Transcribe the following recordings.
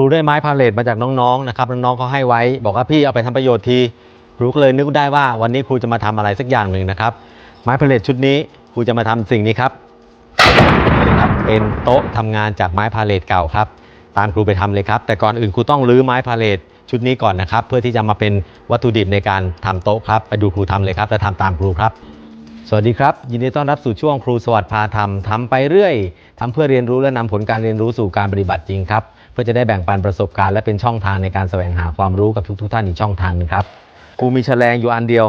ครูได้ไม้พาเลทมาจากน้องๆนะครับน้องๆเขาให้ไว้ บอกว่าพี่เอาไปทำประโยชน์ทีครูก็เลยนึกได้ว่าวันนี้ครูจะมาทำอะไรสักอย่างหนึ่งนะครับ ไม้พาเลทชุดนี้ครูจะมาทำสิ่งนี้ครับนี่ครับเป็นโต๊ะทำงานจากไม้พาเลทเก่าครับ ตามครูไปทำเลยครับ แต่ก่อนอื่นครูต้องรื้อไม้พาเลทชุดนี้ก่อนนะครับ เพื่อที่จะมาเป็นวัตถุดิบในการทำโต๊ะครับไปดูครูทำเลยครับและทำตามครูครับ สวัสดีครับ ยินดีต้อนรับสู่ช่วงครูสวัสดิ์พาทำทำไปเรื่อยทำเพื่อเรียนรู้และนำผลการเรียนรู้สู่การปฏิบัติจริงครับ พื่อจะได้แบ่งปันประสบการณ์และเป็นช่องทางในการแสวงหาความรู้กับทุกๆท่านอีกช่องทางนึงครับกูมีแฉลงอยู่อันเดียว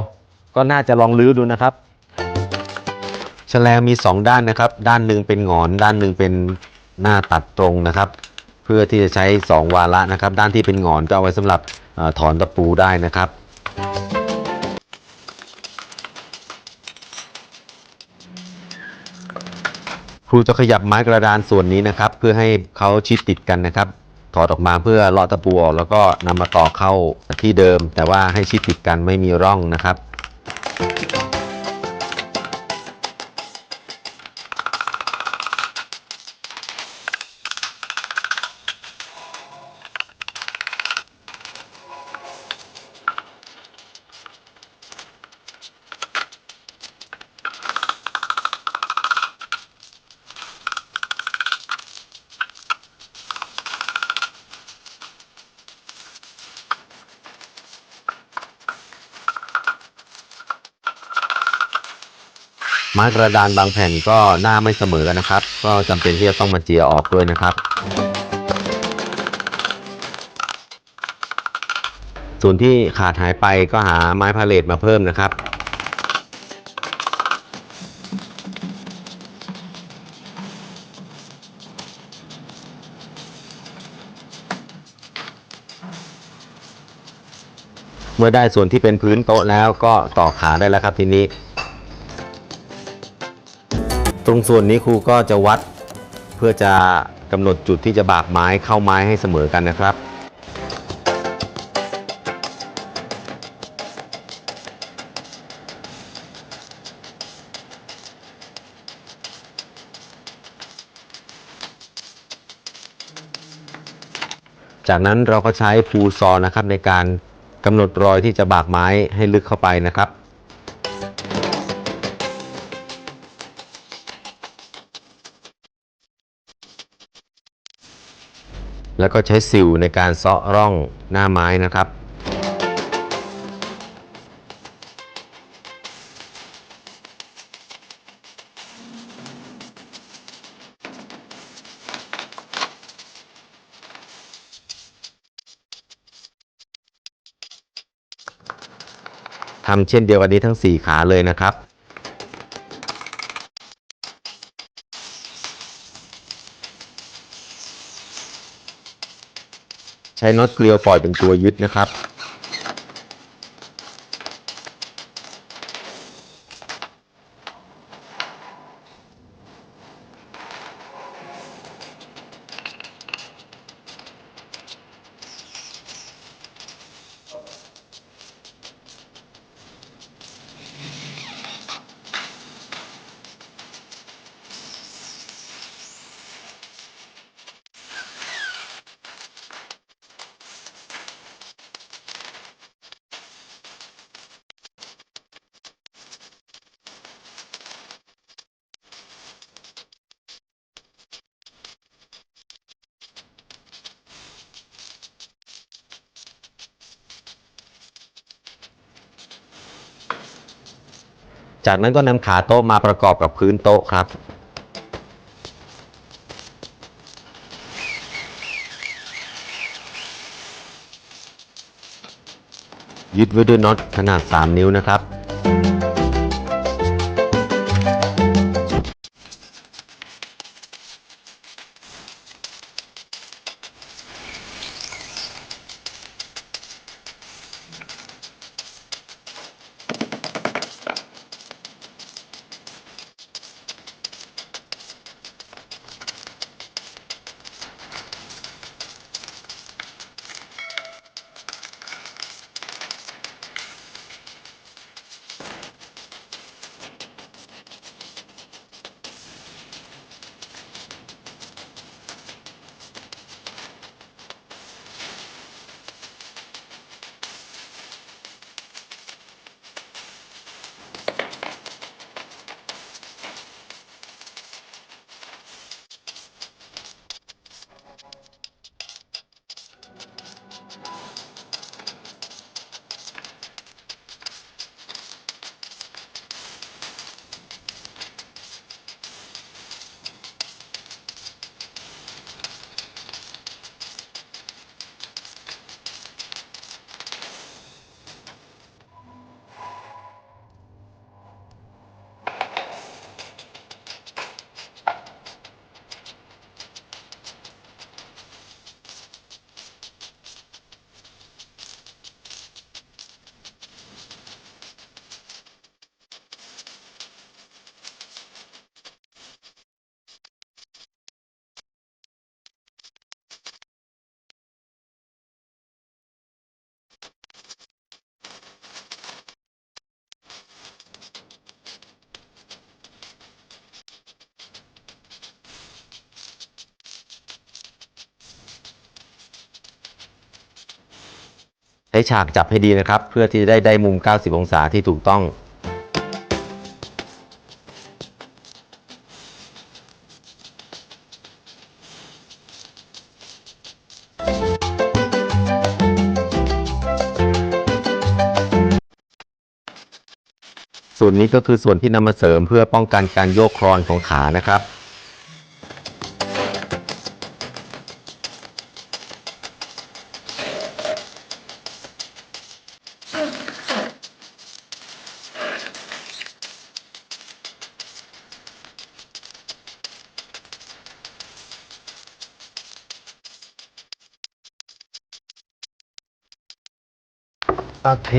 ก็น่าจะลองลื้อดูนะครับแฉลงมี 2 ด้านนะครับ ด้านหนึ่งเป็นหงอน ด้านหนึ่งเป็นหน้าตัดตรงนะครับ เพื่อที่จะใช้ 2 วาระนะครับ ด้านที่เป็นหงอนก็เอาไว้สำหรับอถอนตะปูได้นะครับ ครูจะขยับไม้กระดานส่วนนี้นะครับ เพื่อให้เขาชิดติดกันนะครับ ถอดออกมาเพื่อลอตะปูออกแล้วก็นำมาต่อเข้าที่เดิม แต่ว่าให้ชิดติดกันไม่มีร่องนะครับ ม้กระดานบางแผ่นก็หน้าไม่เสมอกันนะครับ ก็จำเป็นที่จะต้องมาเจียออกด้วยนะครับ ส่วนที่ขาดหายไปก็หาไม้พาเลทมาเพิ่มนะครับเมื่อได้ส่วนที่เป็นพื้นโต๊ะแล้วก็ต่อขาได้แล้วครับทีนี้ ตรงส่วนนี้ครูก็จะวัดเพื่อจะกำหนดจุดที่จะบากไม้เข้าไม้ให้เสมอกันนะครับ จากนั้นเราก็ใช้พูซอนะครับในการกำหนดรอยที่จะบากไม้ให้ลึกเข้าไปนะครับ แล้วก็ใช้สิวในการเซาะร่องหน้าไม้นะครับทำเช่นเดียวกันนี้ทั้ง 4 ขาเลยนะครับ ใช้น็อตเกลียวปล่อยเป็นตัวยึดนะครับ จากนั้นก็นำขาโต๊ะมาประกอบกับพื้นโต๊ะครับ ยึดไว้ด้วยน็อตขนาด 3 นิ้วนะครับ ช้ฉากจับให้ดีนะครับ เพื่อที่จะได้ได้มุม 90 องศาที่ถูกต้อง ส่วนนี้ก็คือส่วนที่นำมาเสริมเพื่อป้องกันการโยกคลอนของขานะครับ โอเค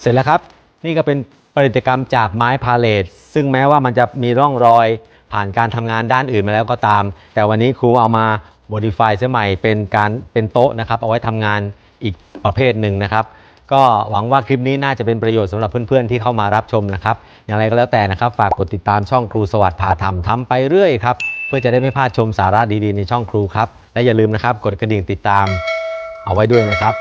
เสร็จแล้วครับ นี่ก็เป็นผลิตกรรมจากไม้พาเลทซึ่งแม้ว่ามันจะมีร่องรอยผ่านการทำงานด้านอื่นมาแล้วก็ตาม แต่วันนี้ครูเอามา modify เสียใหม่เป็นการเป็นโต๊ะนะครับ เอาไว้ทำงานอีกประเภทหนึ่งนะครับ ก็หวังว่าคลิปนี้น่าจะเป็นประโยชน์สำหรับเพื่อนๆที่เข้ามารับชมนะครับ อย่างไรก็แล้วแต่นะครับ ฝากกดติดตามช่องครูสวัสดิ์พาทำทำไปเรื่อยครับ พื่อจะได้ไม่พลาดชมสาระดีๆในช่องครูครับ และอย่าลืมนะครับกดกระดิ่งติดตาม เอาไว้ด้วยนะครับ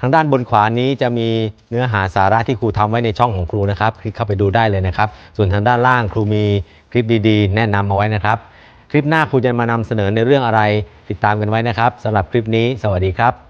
ทางด้านบนขวานี้จะมีเนื้อหาสาระที่ครูทำไว้ในช่องของครูนะครับ คลิกเข้าไปดูได้เลยนะครับ ส่วนทางด้านล่างครูมีคลิปดีๆ แนะนำเอาไว้นะครับ คลิปหน้าครูจะมานำเสนอในเรื่องอะไรติดตามกันไว้นะครับสำหรับคลิปนี้ สวัสดีครับ